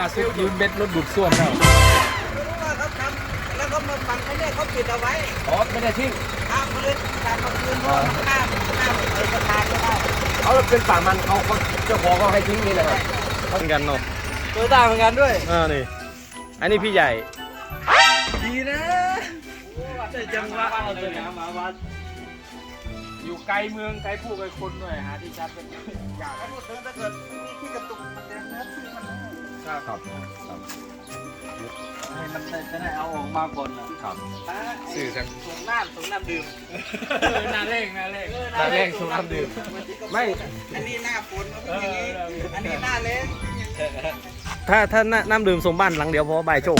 ล่าสุดยืมเบ็ดรถดูดซ่วมแล้วรู้ว่าเขาทำแล้วก็มาฝังไอ้เนี่ยเขาปิดเอาไว้อ๋อไม่ได้ทิ้งห้ามเลยการมาคืนเพราะว่าห้ามห้ามเปิดสะพานก็ได้เขาเป็นป่ามันเขาเขาเจ้าของเขาให้ทิ้งนี่แหละครับเหมือนกันเนาะตัวตาเหมือนกันด้วยอ่านี่อันนี้พี่ใหญ่ ดีนะได้จังหวะเอาตัวน้ำมาวัดอยู่ไกลเมืองไกลผู้ไกลคนด้วยหาที่ชัดเป็นยากถ้าพูดถึงถ้าเกิดมีที่กระตุกมันจะเนื้อที่มัน ครับครับให้มันจะได้เอาออกมาก่อนอะครับสื่อกันส่งน้ำส่งน้ำดื่มนาเร่งนาเร่งเออนาเร่งสุน้ำดื่มไม่อันนี้หน้าฝนมันเป็นอย่างนี้อันนี้หน้าเล้งถ้าถ้าน้ำน้ำดื่มสมบ้านหลังเดียวเพราะว่าใบายโชค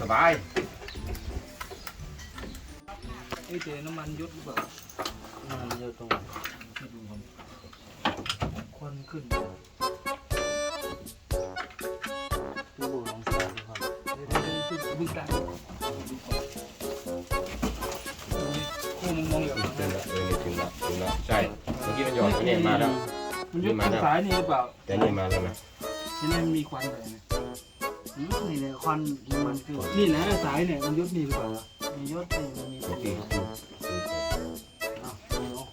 สบายไอ้เจน้ำมันยุดหรือเปล่าน้ำมันยุดตรงควันขึ้นดูลองสาดูครับเดี๋ยวเดี๋ยวเดี๋ยวบึ้งได้คู่มึงมองอยู่ถึงแล้วเออนี่ถึงแล้วถึงแล้วใช่เมื่อกี้มันหยอดอันนี้มาแล้วมันยุดตรงสายนี่หรือเปล่าแต่นี่มาแล้วนะที่นี่มีควันเลยนะนี่ยควันมันคือนี่แหละสายเนี่ยมันยศนี่หรือเปล่ามียศเองมันมื่อกี้คือคือ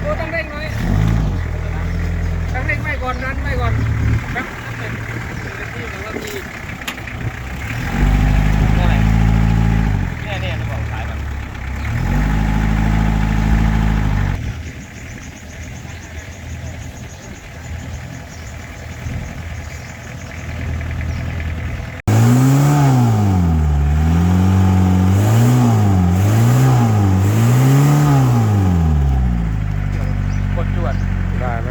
โอ้ต้องเร่งหน่อยต้องเร่งไม่ก่อนนั้นไม่ก่อนครับที่หนึ่งนาที เนี่ยเนี่ยจะบอกขายแบบ ก ดจวดได้ไหม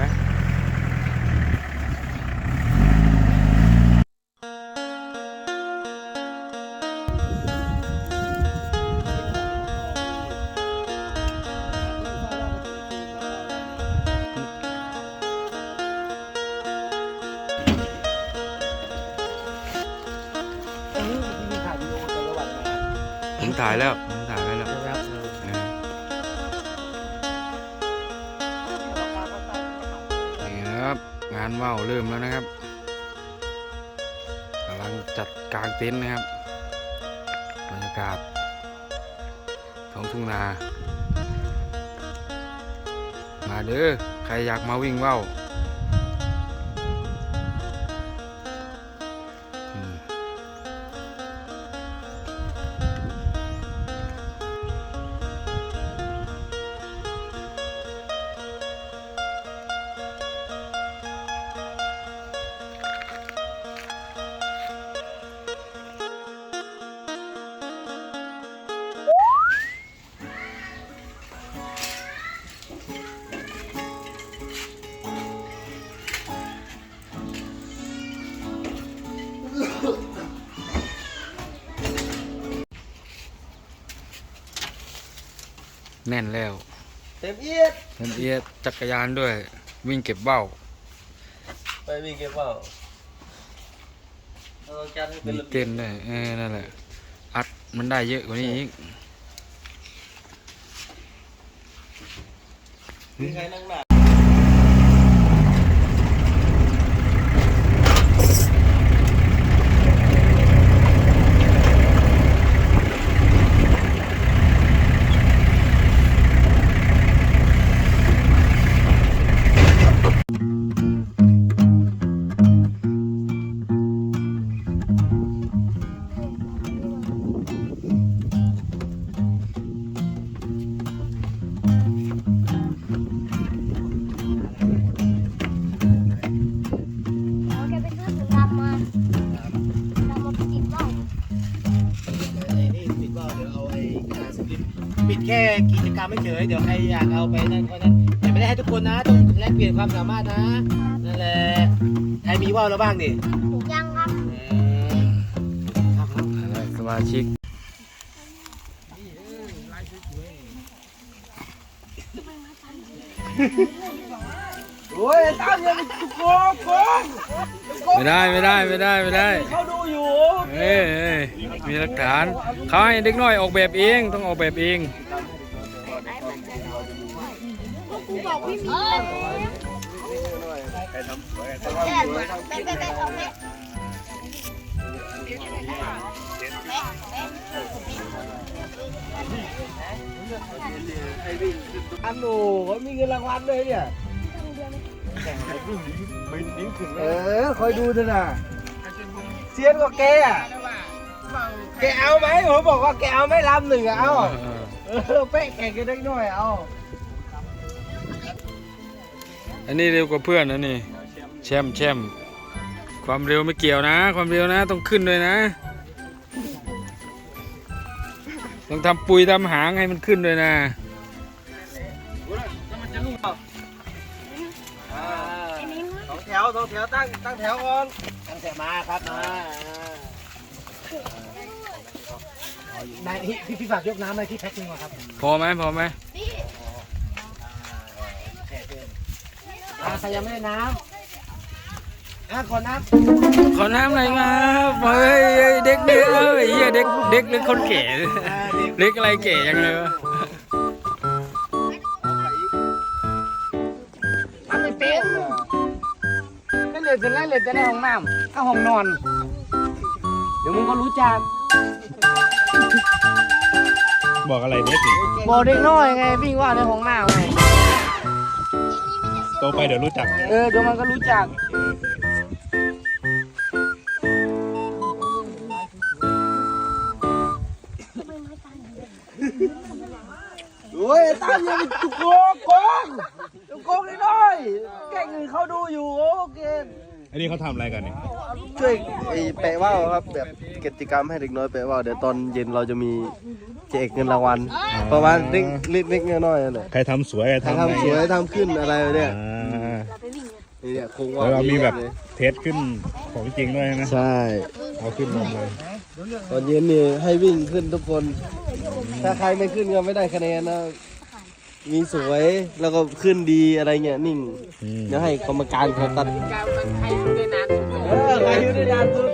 งานว่าวเริ่มแล้วนะครับกำลังจัดกลางเต็นท์นะครับบรรยากาศของทุ่งนา มาเด้อใครอยากมาวิ่งว่าว น่นแล้ว เต็มเอียดเต็มเอียดจักรยานด้วย วิ่งเก็บเบ้า ไปวิ่งเก็บเปล่าเราจัดให้เป็นมีระเบีเต้ยบนด้วยเออนั่นแหละ อัดมันได้เยอะกว่านี้อีกมีใครนั่งหน้า ไม่เฉยเดี๋ยวใครอยากเอาไปนั่นก็นั่นแต่ไม่ได้ให้ทุกคนนะ ต้องแลกเปลี่ยนความสามารถนะนั่นแหละใครมีว่าวแล้วบ้างดิยังครับเออครับครับสมาชิกโอ้ยตามยังโกงโกงไม่ได้ไม่ได้ไม่ได้ไม่ได้เขาดูอยู่เอ้ยเอ้ยมีหลักฐานเขาให้เด็กน้อยออกแบบเองต้องออกแบบเอง รูบอกพี่มีแค่แม่แม่แม่แม่ของแม่อันโหเขามีเงินรางวัลด้วยเนี่ยเออคอยดูเถอะนะเซียนกว่าแกอะแกเอาไหมผมบอกว่าแกเอาไหมลำหนึ่งอะเอาเออเออเป๊ะแข่งกันได้หน่อยเอา อันนี้เร็วกว่าเพื่อนนะนี่แชมป์แชมป์ความเร็วไม่เกี่ยวนะ ความเร็วนะต้องขึ้นด้วยนะ ต้องทำปุยทำหางให้มันขึ้นด้วยนะอ่าสองแถวสองแถวตั้งตั้งแถวก่อนตั้งแถวมาครับมาอ่านายพี่พี่ฝากยกน้ำให้ที่แพ็คหนึงก่อนครับ พอไหมพอไหม อ่าใครยังไม่ได้น้ำอะขอน้ขอน้ำหน่อยครับเฮ้ยเฮ้ยเด็กเด็กเอ้ยเหี้ยเด็กเด็กหรือคนแก่ำอ่าเด็กเด็กอะไรแก่ยังไงวะทำไม่เป็นก็เลยจะเล่นเลยจะในห้องน้ำถ้าห้องนอน เดี๋ยวมึงก็รู้จักบอกอะไรเด็กนี่บอกเด็กน้อยไงวิ่งว่าในห้องน้ำไง โตไปเดี๋ยวรู้จักเออเดี๋ยวมันก็รู้จัก โอ้ยตามยังจุกโกงโกงจุกโกงน้อยๆแก่งอื่นเขาดูอยู่โอเค อันนี้เขาทำอะไรกันเนี่ยช่วยไอ้แปะว่าวครับ แบบกิจกรรมให้เด็กน้อยแปะว่าวเดี๋ยวตอนเย็นเราจะมีแจกเงินรางวัลประมาณเล็กเล็กเล็กน้อยๆนั่นแหละใครทำสวยใครถ้าทำอะไรทำสวยทำขึ้นอะไรเนี่ยอ่านี่เนี่ยโครงว่าวแล้วเรามีแบบเลยเทสขึ้นของจริงด้วยใช่ไหมใช่ เอาขึ้นลงเลยตอนเย็นนี่ให้วิ่งขึ้นทุกคน ถ้าใครไม่ขึ้นก็ไม่ได้คะแนนนะ มีสวยแล้วก็ขึ้นดีอะไรเงี้ยนิ่งอืมเดี๋ยวให้กรรมการเขาตัดใครอยู่ได้นานสุดเออใครอยู่ได้นานสุด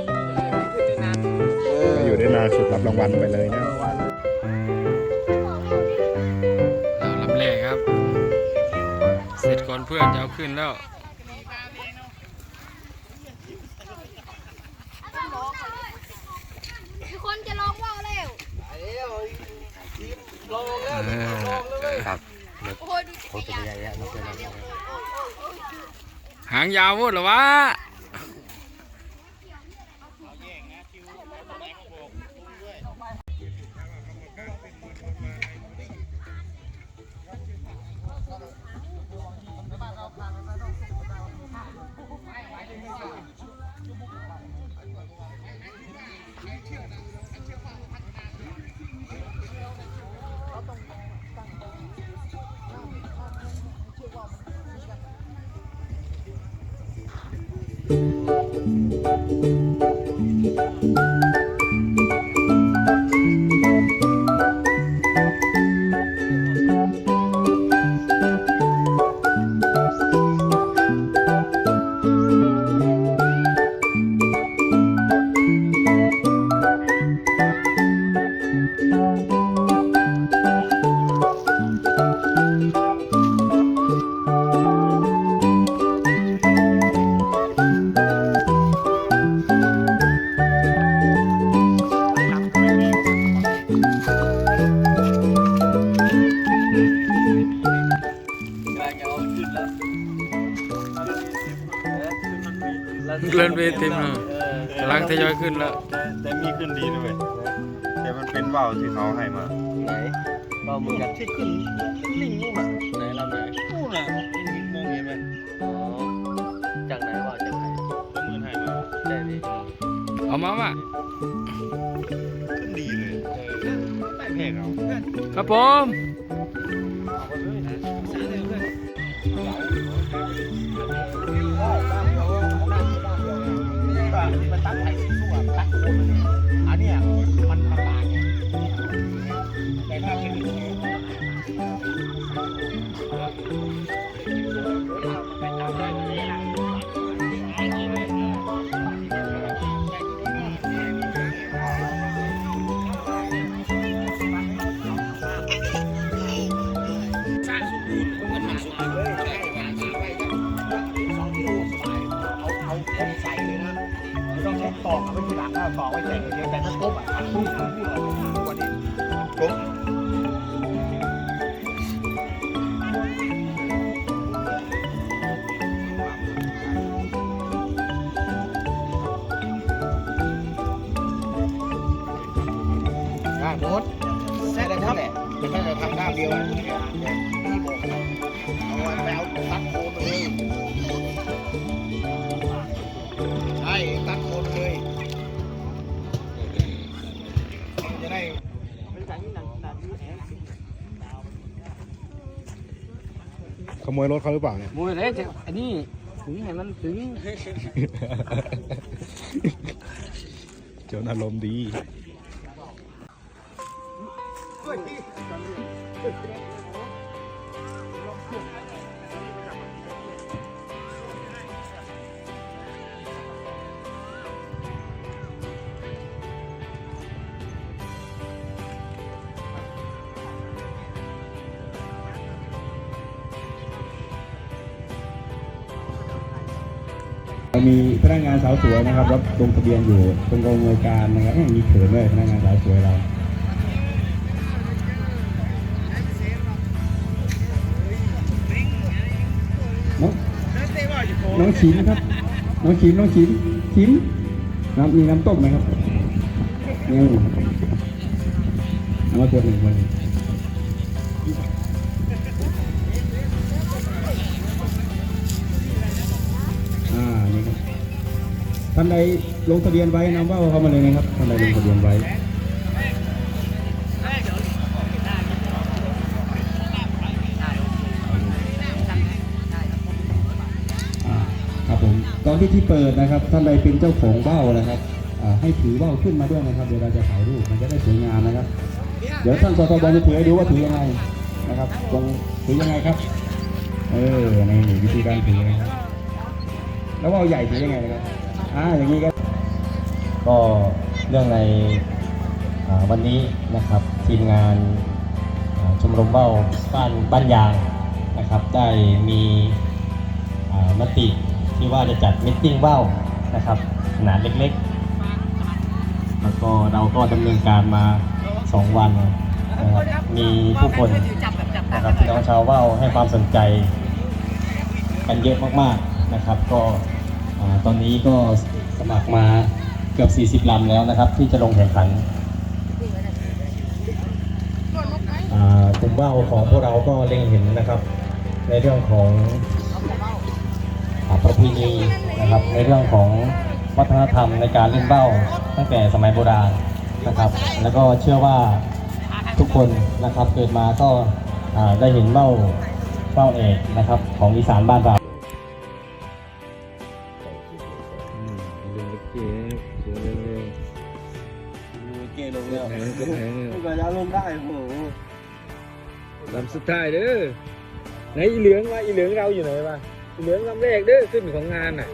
เอออยู่ได้นานสุดรับรางวัลไปเลยนะเอาลำแรกครับ เสร็จก่อนเพื่อนจะเอาขึ้นแล้วมีคนจะร้องว่าวแล้วลงแล้วเออ ลงแล้ว ครับ โอ้ยดูจักรยานหางยาวหมดเหรอวะ เทยอยขึ้นแล้ว แต่มีขึ้นดีด้วยแต่มันเป็นว่าวที่เขาให้มาไหนว่าวมึงอยากที่ขึ้นลิงนู่นอะไหนลำไหนนู่นอะมองเห็นไหมอ๋อจากไหนว่าจากไหนเขาเหมือนให้มาได้ดิเอามาว่ะขึ้นดีเลยไม่เพกเอาครับผมมัน ได้หมดแค่ได้เท่าแหละแต่แค่จะทำด้านเดียวอะพี่บอกเอาไปเอาตัดโคนเลยใช่ตัดโคนเลยจะได้ขโมยรถเขาหรือเปล่าเนี่ยมวยเลยอันนี้ถึงให้มันถึงเจ้าอารมณ์ดีเรา มีพนักงานสาวสวยนะครับรับลงทะเบียนอยู่ตรงกองอำนวยการนะครับมีเขินด้วยพนักงานสาวสวยเรา องชิมครับ น้องชิมน้องชิมชิมน้ำมีน้ำต้มไหมครับเนี่เอามาตัวหนึ่งคนงอ่านี่ครับท่านใดลงทะเบียนไว้นำว่าเข้ามาเลยนะครับท่านใดลงทะเบียนไว้อ่าครับผมต อนที่ที่เปิดนะครับ ท่านใดเป็นเจ้าของเบ้านะครับให้ถือเบ้าขึ้นมาด้วยนะครับ เดี๋ยวเราจะถ่ายรูปมันจะได้สวยงามนะครับ เดี๋ยวท่านสทบจะถือให้ดูว่าถือยังไงนะครับตรงถือยังไงครับ เออนี่วิธีการถือนะครับแล้วว่าใหญ่ถือยังไงนะครับอ่าอย่างนี้ก็ก็เรื่องในวันนี้นะครับทีมงานชมรมเบ้าบ้านบ้านยางนะครับ ได้มีมติ ที่ว่าจะจัดมิทติ้งเบ้านะครับขนาดเล็กๆ แล้วก็เราก็ดำเนินการมา 2 วันนะครับมีผู้คนนะครับพี่น้องชาวเบ้าให้ความสนใจกันเยอะมากๆนะครับ ก็ตอนนี้ก็สมัครมาเกือบ 40 ลำแล้วนะครับ ที่จะลงแข่งขันกลุ่มว่าวของพวกเราก็เล็งเห็นนะครับ ในเรื่องของ ประเพณีนะครับในเรื่องของวัฒนธรรมในการเล่นเบ้าตั้งแต่สมัยโบราณนะครับ แล้วก็เชื่อว่าทุกคนนะครับเกิดมาก็ได้เห็นเบ้าเบ้าเอกนะครับของอีสานบ้านเราเกลงแล้วไม่ก็จะลงได้โหลำสุดท้ายเด้อไหนอีเหลืองวะอีเหลืองเราอยู่ไหนวะ เหลืองลำแรกเด้อขึ้นของงานน่ะ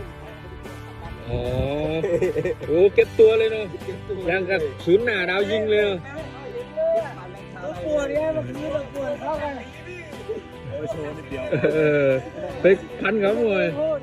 อ๋อ โอ้เก็บตัวเลยเนาะยังกับศูนย์หน้าดาวยิงเลยเนาะปวดเนี่ยเมื่อกี้เราปวดเข้าไปเออไปพันเขาหมดโอ้ย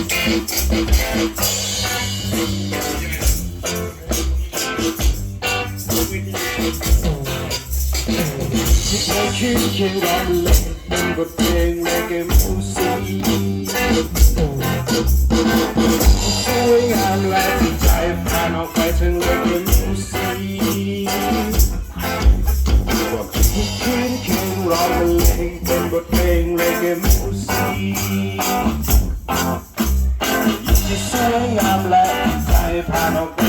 Chicken chicken on leg, but playing reggae music. Going on like a jive, and I'm fighting reggae music. Chicken king on the leg, but playing reggae music. วยงามและใส่ผ่านออกไป